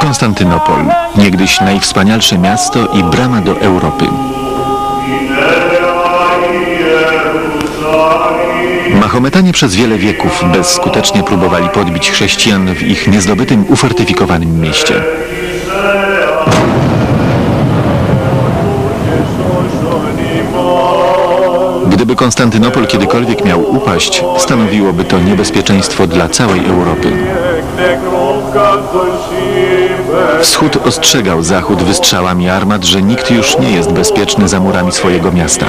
Konstantynopol, niegdyś najwspanialsze miasto i brama do Europy. Mahometanie przez wiele wieków bezskutecznie próbowali podbić chrześcijan w ich niezdobytym, ufortyfikowanym mieście. Gdyby Konstantynopol kiedykolwiek miał upaść, stanowiłoby to niebezpieczeństwo dla całej Europy. Wschód ostrzegał Zachód wystrzałami armat, że nikt już nie jest bezpieczny za murami swojego miasta.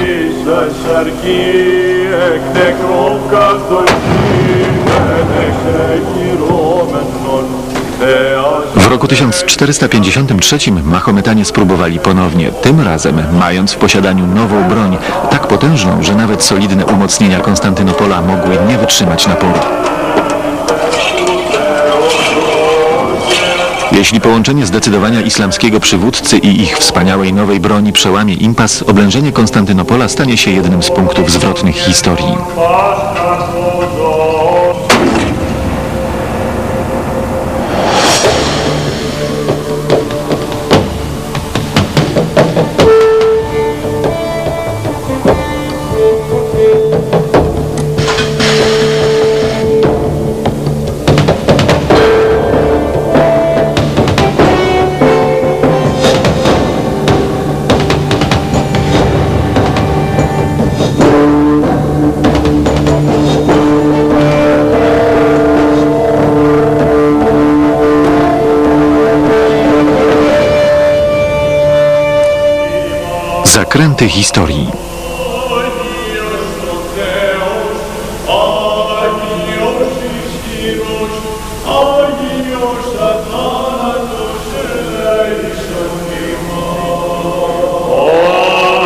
W roku 1453 Mahometanie spróbowali ponownie, tym razem mając w posiadaniu nową broń, tak potężną, że nawet solidne umocnienia Konstantynopola mogły nie wytrzymać naporu. Jeśli połączenie zdecydowania islamskiego przywódcy i ich wspaniałej nowej broni przełamie impas, oblężenie Konstantynopola stanie się jednym z punktów zwrotnych historii. Zakręty historii.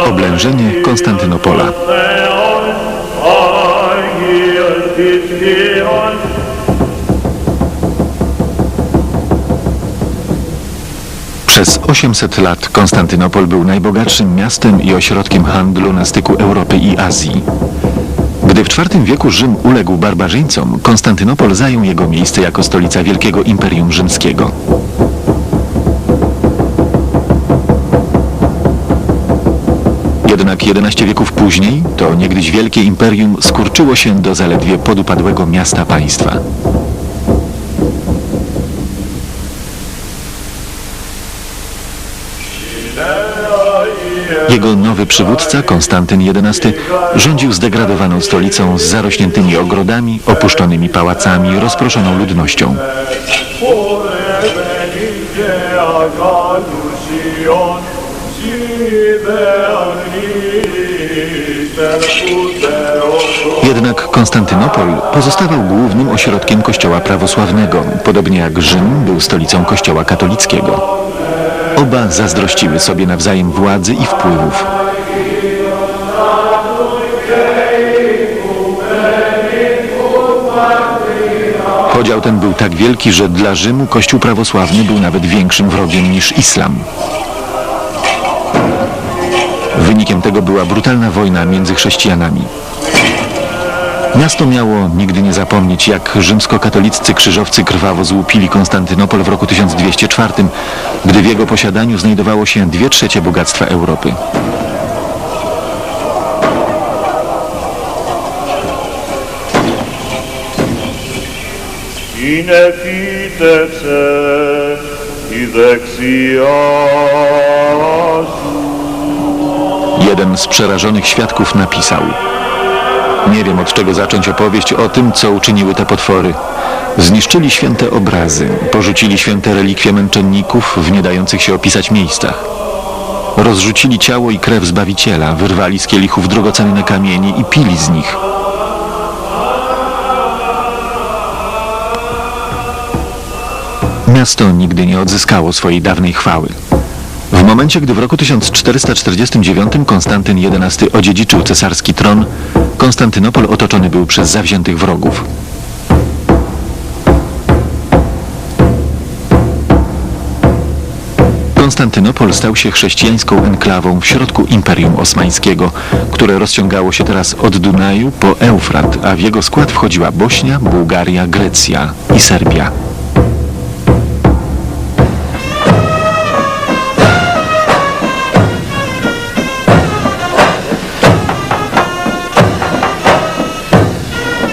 Oblężenie Konstantynopola. Przez 800 lat Konstantynopol był najbogatszym miastem i ośrodkiem handlu na styku Europy i Azji. Gdy w IV wieku Rzym uległ barbarzyńcom, Konstantynopol zajął jego miejsce jako stolica Wielkiego Imperium Rzymskiego. Jednak 11 wieków później to niegdyś wielkie imperium skurczyło się do zaledwie podupadłego miasta państwa. Jego nowy przywódca, Konstantyn XI, rządził zdegradowaną stolicą z zarośniętymi ogrodami, opuszczonymi pałacami, rozproszoną ludnością. Jednak Konstantynopol pozostawał głównym ośrodkiem kościoła prawosławnego, podobnie jak Rzym był stolicą kościoła katolickiego. Oba zazdrościły sobie nawzajem władzy i wpływów. Podział ten był tak wielki, że dla Rzymu Kościół prawosławny był nawet większym wrogiem niż islam. Wynikiem tego była brutalna wojna między chrześcijanami. Miasto miało nigdy nie zapomnieć, jak rzymskokatoliccy krzyżowcy krwawo złupili Konstantynopol w roku 1204, gdy w jego posiadaniu znajdowało się dwie trzecie bogactwa Europy. Jeden z przerażonych świadków napisał nie wiem od czego zacząć opowieść o tym, co uczyniły te potwory. Zniszczyli święte obrazy, porzucili święte relikwie męczenników w nie dających się opisać miejscach. Rozrzucili ciało i krew Zbawiciela, wyrwali z kielichów drogocenne kamienie i pili z nich. Miasto nigdy nie odzyskało swojej dawnej chwały. W momencie, gdy w roku 1449 Konstantyn XI odziedziczył cesarski tron, Konstantynopol otoczony był przez zawziętych wrogów. Konstantynopol stał się chrześcijańską enklawą w środku Imperium Osmańskiego, które rozciągało się teraz od Dunaju po Eufrat, a w jego skład wchodziła Bośnia, Bułgaria, Grecja i Serbia.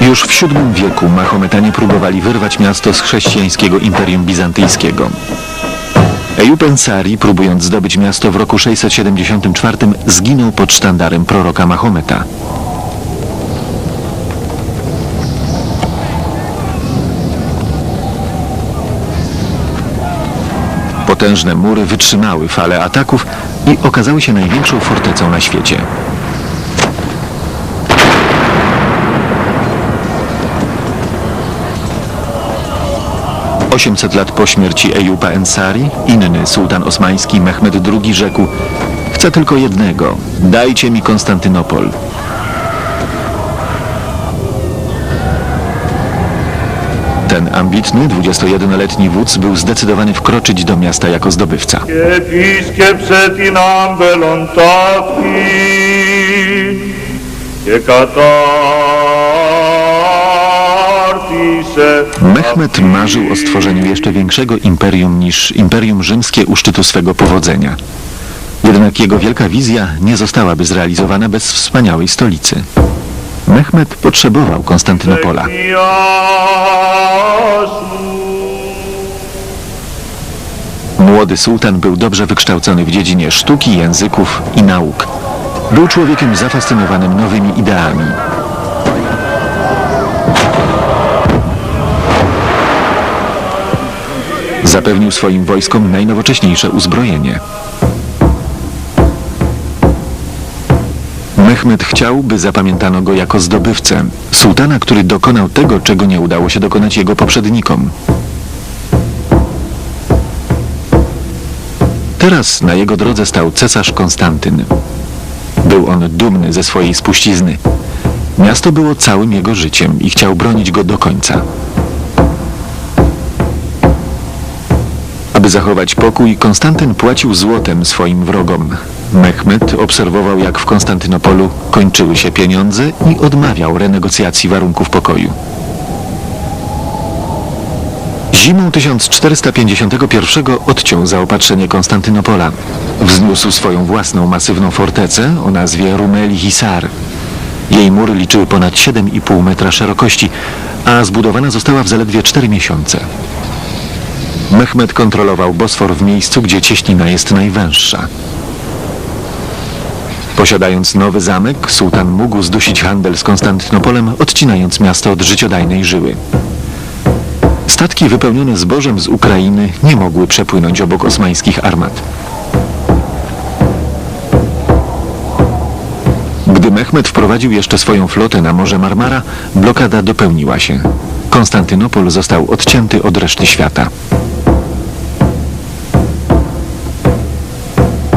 Już w VII wieku Mahometanie próbowali wyrwać miasto z chrześcijańskiego Imperium Bizantyjskiego. Ejub Ensari, próbując zdobyć miasto w roku 674, zginął pod sztandarem proroka Mahometa. Potężne mury wytrzymały falę ataków i okazały się największą fortecą na świecie. 800 lat po śmierci Ejuba Ensari, inny sułtan osmański Mehmed II rzekł Chcę tylko jednego, dajcie mi Konstantynopol. Ten ambitny, 21-letni wódz był zdecydowany wkroczyć do miasta jako zdobywca. Che Mehmet marzył o stworzeniu jeszcze większego imperium niż Imperium Rzymskie u szczytu swego powodzenia. Jednak jego wielka wizja nie zostałaby zrealizowana bez wspaniałej stolicy. Mehmet potrzebował Konstantynopola. Młody sułtan był dobrze wykształcony w dziedzinie sztuki, języków i nauk. Był człowiekiem zafascynowanym nowymi ideami, Zapewnił swoim wojskom najnowocześniejsze uzbrojenie. Mehmed chciał, by zapamiętano go jako zdobywcę, sułtana, który dokonał tego, czego nie udało się dokonać jego poprzednikom. Teraz na jego drodze stał cesarz Konstantyn. Był on dumny ze swojej spuścizny. Miasto było całym jego życiem i chciał bronić go do końca. Aby zachować pokój, Konstantyn płacił złotem swoim wrogom. Mehmed obserwował, jak w Konstantynopolu kończyły się pieniądze i odmawiał renegocjacji warunków pokoju. Zimą 1451 odciął zaopatrzenie Konstantynopola. Wzniósł swoją własną masywną fortecę o nazwie Rumeli Hisar. Jej mury liczyły ponad 7,5 metra szerokości, a zbudowana została w zaledwie 4 miesiące. Mehmed kontrolował Bosfor w miejscu, gdzie cieśnina jest najwęższa. Posiadając nowy zamek, sułtan mógł zdusić handel z Konstantynopolem, odcinając miasto od życiodajnej żyły. Statki wypełnione zbożem z Ukrainy nie mogły przepłynąć obok osmańskich armat. Gdy Mehmed wprowadził jeszcze swoją flotę na Morze Marmara, blokada dopełniła się. Konstantynopol został odcięty od reszty świata.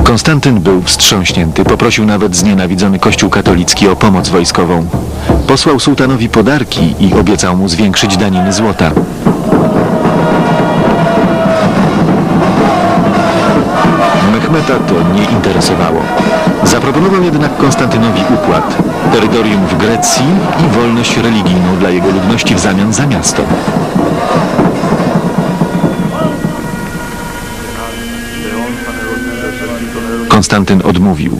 Konstantyn był wstrząśnięty, poprosił nawet znienawidzony kościół katolicki o pomoc wojskową. Posłał sułtanowi podarki i obiecał mu zwiększyć daniny złota. Mehmeta to nie interesowało. Zaproponował jednak Konstantynowi układ. Terytorium w Grecji i wolność religijną dla jego ludności w zamian za miasto. Konstantyn odmówił.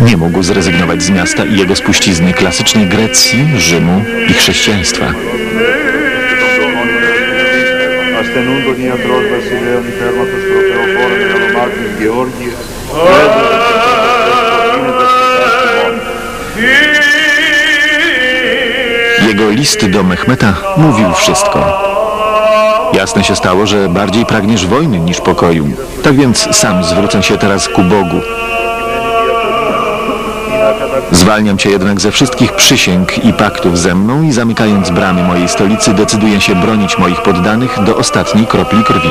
Nie mógł zrezygnować z miasta i jego spuścizny klasycznej Grecji, Rzymu i chrześcijaństwa. Jego list do Mechmeta mówił wszystko. Jasne się stało, że bardziej pragniesz wojny niż pokoju. Tak więc sam zwrócę się teraz ku Bogu. Zwalniam cię jednak ze wszystkich przysięg i paktów ze mną i zamykając bramy mojej stolicy decyduję się bronić moich poddanych do ostatniej kropli krwi.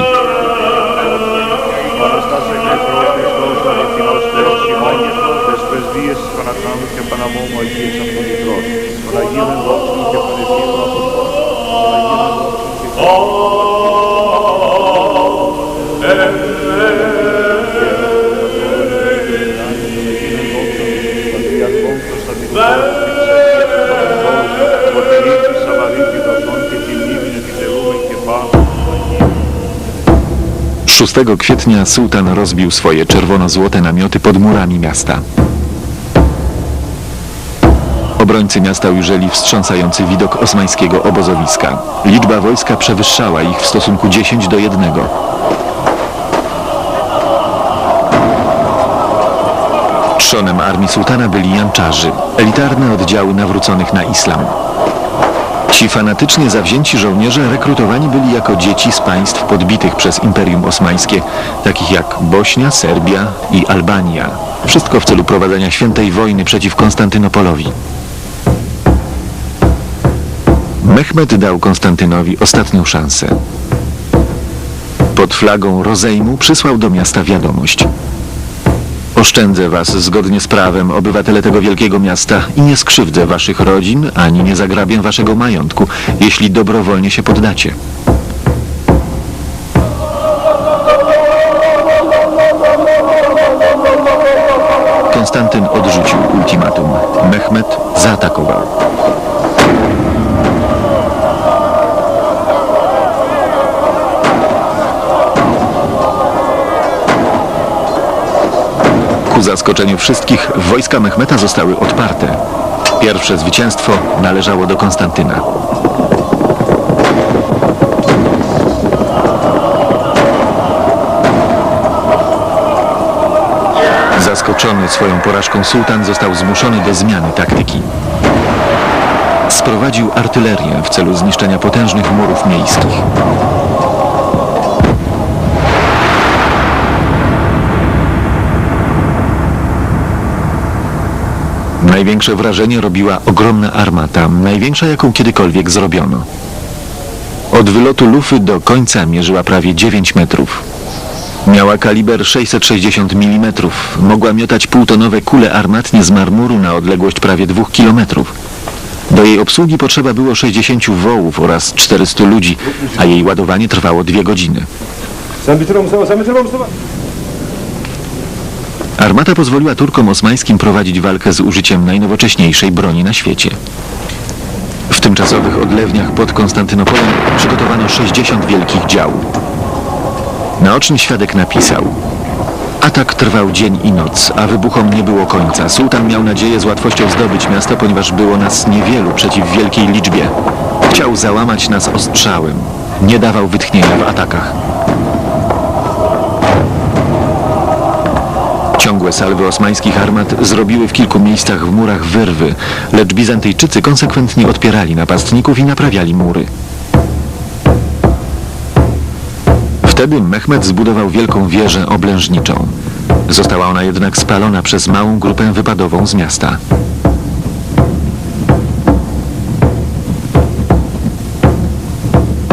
6 kwietnia sułtan rozbił swoje czerwono-złote namioty pod murami miasta. Obrońcy miasta ujrzeli wstrząsający widok osmańskiego obozowiska. Liczba wojska przewyższała ich w stosunku 10 do 1. Trzonem armii sułtana byli janczarzy, elitarne oddziały nawróconych na islam. Ci fanatycznie zawzięci żołnierze rekrutowani byli jako dzieci z państw podbitych przez Imperium Osmańskie, takich jak Bośnia, Serbia i Albania. Wszystko w celu prowadzenia świętej wojny przeciw Konstantynopolowi. Mehmed dał Konstantynowi ostatnią szansę. Pod flagą rozejmu przysłał do miasta wiadomość. Oszczędzę was zgodnie z prawem, obywatele tego wielkiego miasta, i nie skrzywdzę waszych rodzin, ani nie zagrabię waszego majątku, jeśli dobrowolnie się poddacie. Konstantyn odrzucił ultimatum. Mehmed zaatakował. Ku zaskoczeniu wszystkich wojska Mehmeta zostały odparte. Pierwsze zwycięstwo należało do Konstantyna. Zaskoczony swoją porażką sułtan został zmuszony do zmiany taktyki. Sprowadził artylerię w celu zniszczenia potężnych murów miejskich. Największe wrażenie robiła ogromna armata, największa jaką kiedykolwiek zrobiono. Od wylotu lufy do końca mierzyła prawie 9 metrów. Miała kaliber 660 mm, mogła miotać półtonowe kule armatnie z marmuru na odległość prawie 2 kilometrów. Do jej obsługi potrzeba było 60 wołów oraz 400 ludzi, a jej ładowanie trwało dwie godziny. Armata pozwoliła Turkom osmańskim prowadzić walkę z użyciem najnowocześniejszej broni na świecie. W tymczasowych odlewniach pod Konstantynopolem przygotowano 60 wielkich dział. Naoczny świadek napisał Atak trwał dzień i noc, a wybuchom nie było końca. Sułtan miał nadzieję z łatwością zdobyć miasto, ponieważ było nas niewielu przeciw wielkiej liczbie. Chciał załamać nas ostrzałem. Nie dawał wytchnienia w atakach. Ciągłe salwy osmańskich armat zrobiły w kilku miejscach w murach wyrwy, lecz Bizantyjczycy konsekwentnie odpierali napastników i naprawiali mury. Wtedy Mehmed zbudował wielką wieżę oblężniczą. Została ona jednak spalona przez małą grupę wypadową z miasta.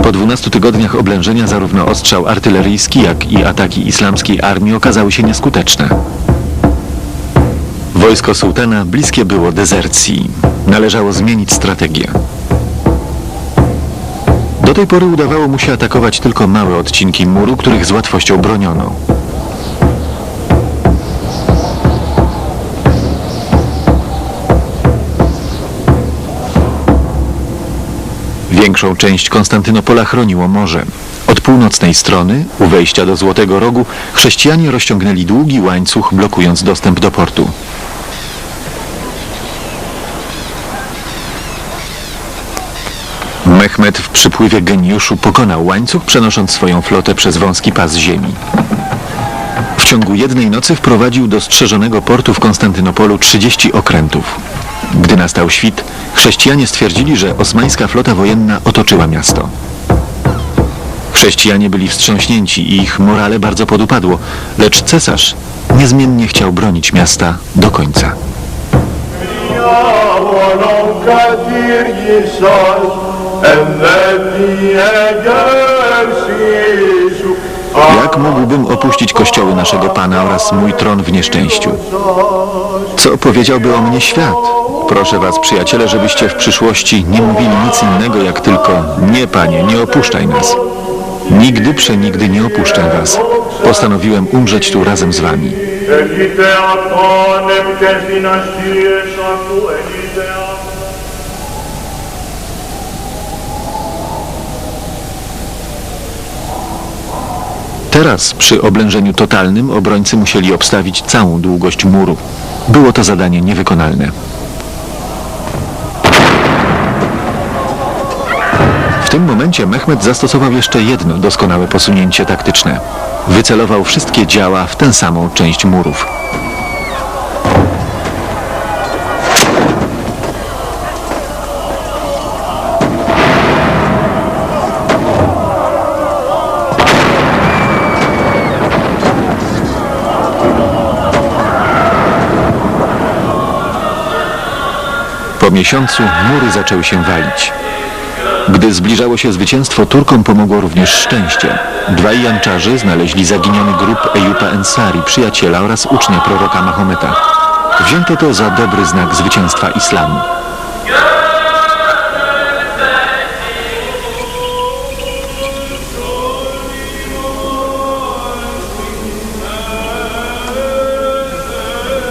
Po 12 tygodniach oblężenia zarówno ostrzał artyleryjski, jak i ataki islamskiej armii okazały się nieskuteczne. Wojsko sułtana bliskie było dezercji. Należało zmienić strategię. Do tej pory udawało mu się atakować tylko małe odcinki muru, których z łatwością broniono. Większą część Konstantynopola chroniło morze. Od północnej strony, u wejścia do Złotego Rogu, chrześcijanie rozciągnęli długi łańcuch, blokując dostęp do portu. Mehmed w przypływie geniuszu pokonał łańcuch, przenosząc swoją flotę przez wąski pas ziemi. W ciągu jednej nocy wprowadził do strzeżonego portu w Konstantynopolu 30 okrętów. Gdy nastał świt, chrześcijanie stwierdzili, że osmańska flota wojenna otoczyła miasto. Chrześcijanie byli wstrząśnięci i ich morale bardzo podupadło, lecz cesarz niezmiennie chciał bronić miasta do końca. Jak mógłbym opuścić kościoły naszego Pana oraz mój tron w nieszczęściu? Co powiedziałby o mnie świat? Proszę Was, przyjaciele, żebyście w przyszłości nie mówili nic innego jak tylko Nie, Panie, nie opuszczaj nas. Nigdy, przenigdy nie opuszczę Was. Postanowiłem umrzeć tu razem z Wami. Teraz przy oblężeniu totalnym obrońcy musieli obstawić całą długość muru. Było to zadanie niewykonalne. W tym momencie Mehmet zastosował jeszcze jedno doskonałe posunięcie taktyczne. Wycelował wszystkie działa w tę samą część murów. Po miesiącu mury zaczęły się walić. Gdy zbliżało się zwycięstwo, Turkom pomogło również szczęście. Dwaj janczarzy znaleźli zaginiony grób Ejupa Ensari, przyjaciela oraz ucznia proroka Mahometa. Wzięto to za dobry znak zwycięstwa islamu.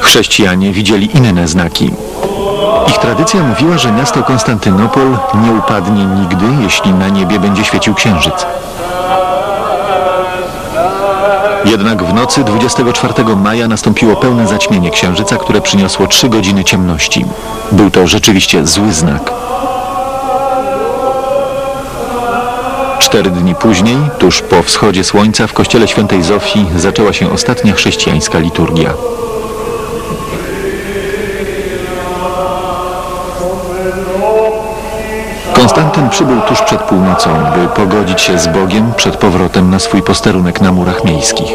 Chrześcijanie widzieli inne znaki. Ich tradycja mówiła, że miasto Konstantynopol nie upadnie nigdy, jeśli na niebie będzie świecił księżyc. Jednak w nocy 24 maja nastąpiło pełne zaćmienie księżyca, które przyniosło trzy godziny ciemności. Był to rzeczywiście zły znak. Cztery dni później, tuż po wschodzie słońca, w kościele świętej Zofii zaczęła się ostatnia chrześcijańska liturgia. Konstantyn przybył tuż przed północą, by pogodzić się z Bogiem przed powrotem na swój posterunek na murach miejskich.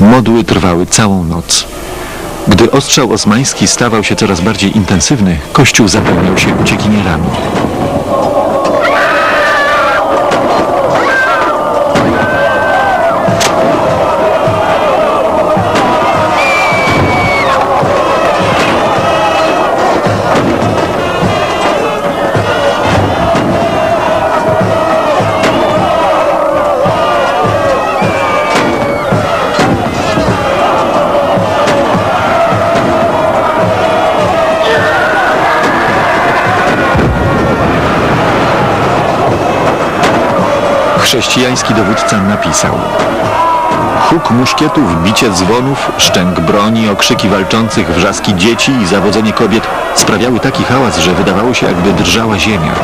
Modły trwały całą noc. Gdy ostrzał osmański stawał się coraz bardziej intensywny, kościół zapełniał się uciekinierami. Chrześcijański dowódca napisał Huk muszkietów, bicie dzwonów, szczęk broni, okrzyki walczących, wrzaski dzieci i zawodzenie kobiet sprawiały taki hałas, że wydawało się jakby drżała ziemia.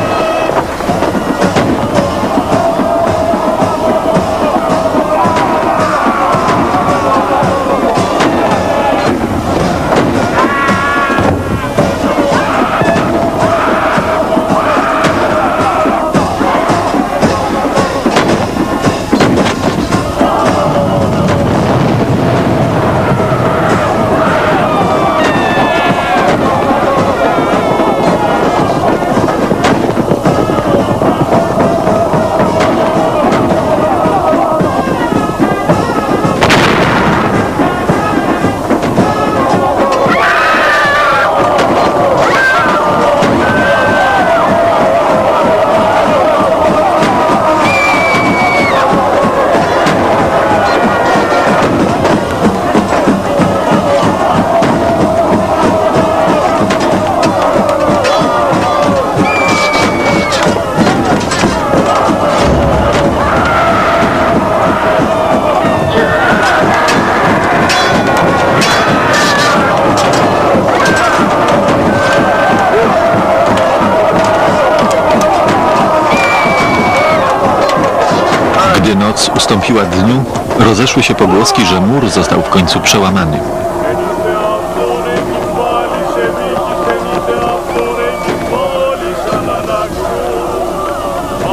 Noc ustąpiła dniu, rozeszły się pogłoski, że mur został w końcu przełamany.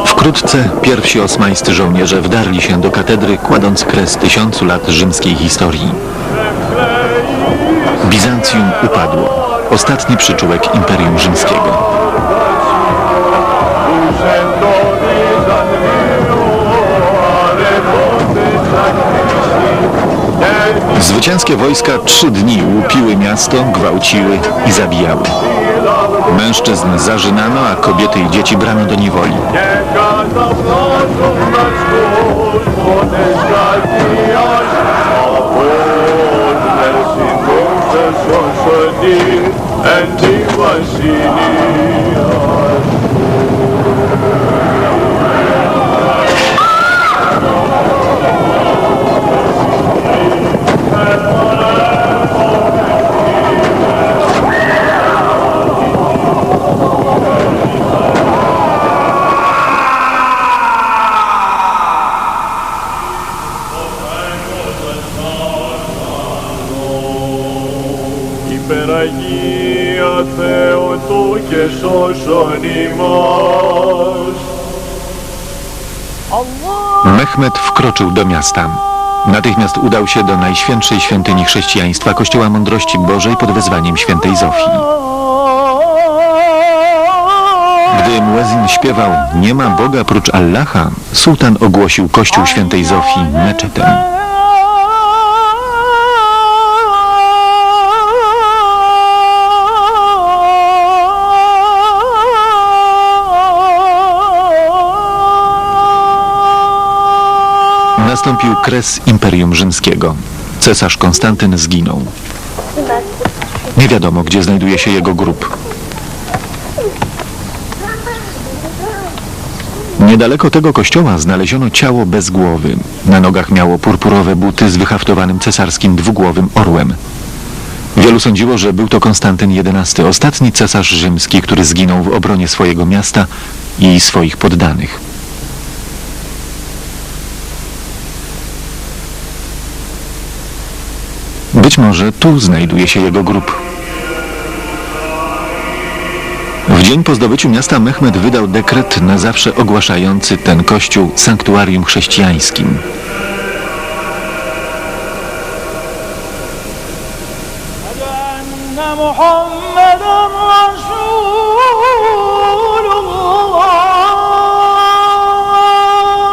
Wkrótce pierwsi osmańscy żołnierze wdarli się do katedry, kładąc kres tysiącu lat rzymskiej historii. Bizancjum upadło. Ostatni przyczółek Imperium Rzymskiego. Zwycięskie wojska trzy dni łupiły miasto, gwałciły i zabijały. Mężczyzn zarzynano, a kobiety i dzieci brano do niewoli. Υπεραγία Θεόν και σώσον ημάς. Mehmet wkroczył do miasta. Natychmiast udał się do najświętszej świątyni chrześcijaństwa Kościoła Mądrości Bożej pod wezwaniem świętej Zofii. Gdy muezin śpiewał Nie ma Boga prócz Allaha, sułtan ogłosił Kościół świętej Zofii meczetem. Nastąpił kres Imperium Rzymskiego. Cesarz Konstantyn zginął. Nie wiadomo, gdzie znajduje się jego grób. Niedaleko tego kościoła znaleziono ciało bez głowy. Na nogach miało purpurowe buty z wyhaftowanym cesarskim dwugłowym orłem. Wielu sądziło, że był to Konstantyn XI, ostatni cesarz rzymski, który zginął w obronie swojego miasta i swoich poddanych. Być może tu znajduje się jego grób. W dzień po zdobyciu miasta Mehmed wydał dekret na zawsze ogłaszający ten kościół sanktuarium chrześcijańskim.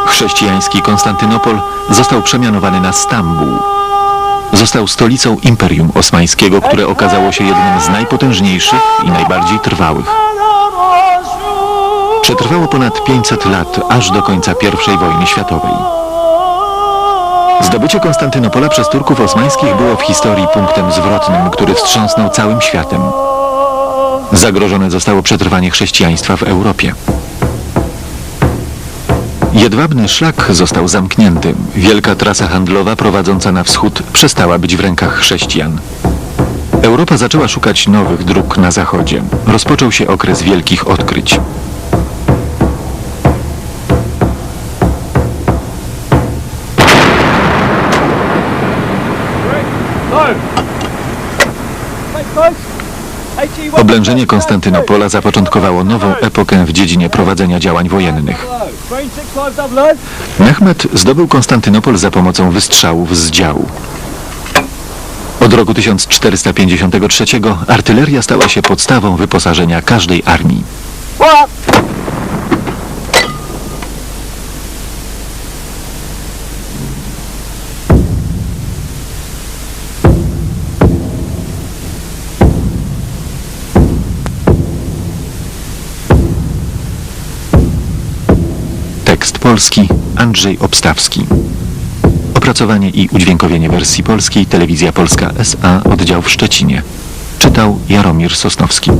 Chrześcijański Konstantynopol został przemianowany na Stambuł. Został stolicą Imperium Osmańskiego, które okazało się jednym z najpotężniejszych i najbardziej trwałych. Przetrwało ponad 500 lat, aż do końca I wojny światowej. Zdobycie Konstantynopola przez Turków osmańskich było w historii punktem zwrotnym, który wstrząsnął całym światem. Zagrożone zostało przetrwanie chrześcijaństwa w Europie. Jedwabny szlak został zamknięty. Wielka trasa handlowa prowadząca na wschód przestała być w rękach chrześcijan. Europa zaczęła szukać nowych dróg na zachodzie. Rozpoczął się okres wielkich odkryć. Oblężenie Konstantynopola zapoczątkowało nową epokę w dziedzinie prowadzenia działań wojennych. Mehmed zdobył Konstantynopol za pomocą wystrzałów z działu. Od roku 1453 artyleria stała się podstawą wyposażenia każdej armii. Polski Andrzej Obstawski. Opracowanie i udźwiękowienie wersji polskiej Telewizja Polska SA oddział w Szczecinie. Czytał Jaromir Sosnowski.